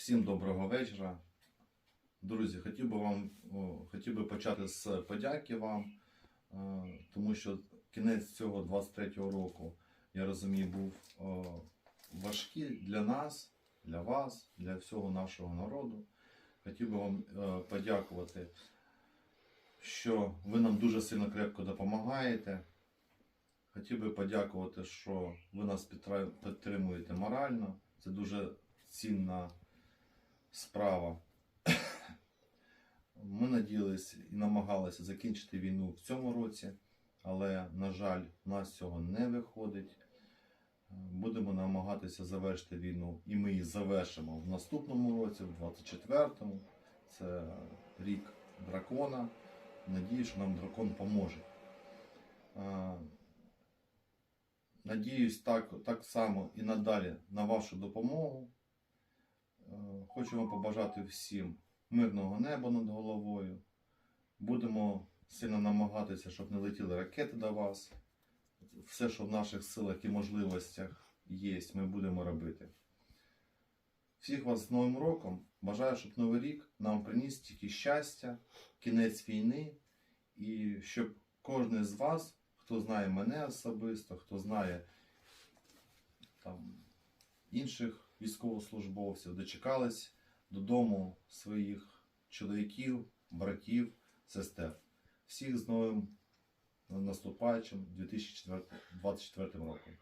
Всім доброго вечора. Друзі, хотів би вам хотів би почати з подяки вам, е, тому що кінець цього 23-го року, я розумію, був важкий для нас, для вас, для всього нашого народу. Хотів би вам е, подякувати, що ви нам дуже сильно крепко допомагаєте. Хотів би подякувати, що ви нас підтримуєте морально. Це дуже цінна справа. Ми надіялися і намагалися закінчити війну в цьому році, але, на жаль, у нас цього не виходить. Будемо намагатися завершити війну, і ми її завершимо в наступному році, в 24-му. Це рік дракона. Надію, що нам дракон поможе. Надіюсь, так, так само і надалі на вашу допомогу. Е, вам побажати всім мирного неба над головою. Будемо сильно намагатися, щоб не летіли ракети до вас. Все, що в наших силах і можливостях є, ми будемо робити. Всіх вас з Новим роком. Бажаю, щоб Новий рік нам приніс тільки щастя, кінець війни, і щоб кожен з вас, хто знає мене особисто, хто знає там, інших військовослужбовців, дочекались додому своїх чоловіків, братів, сестер. Всіх з новим наступаючим 2024 роком.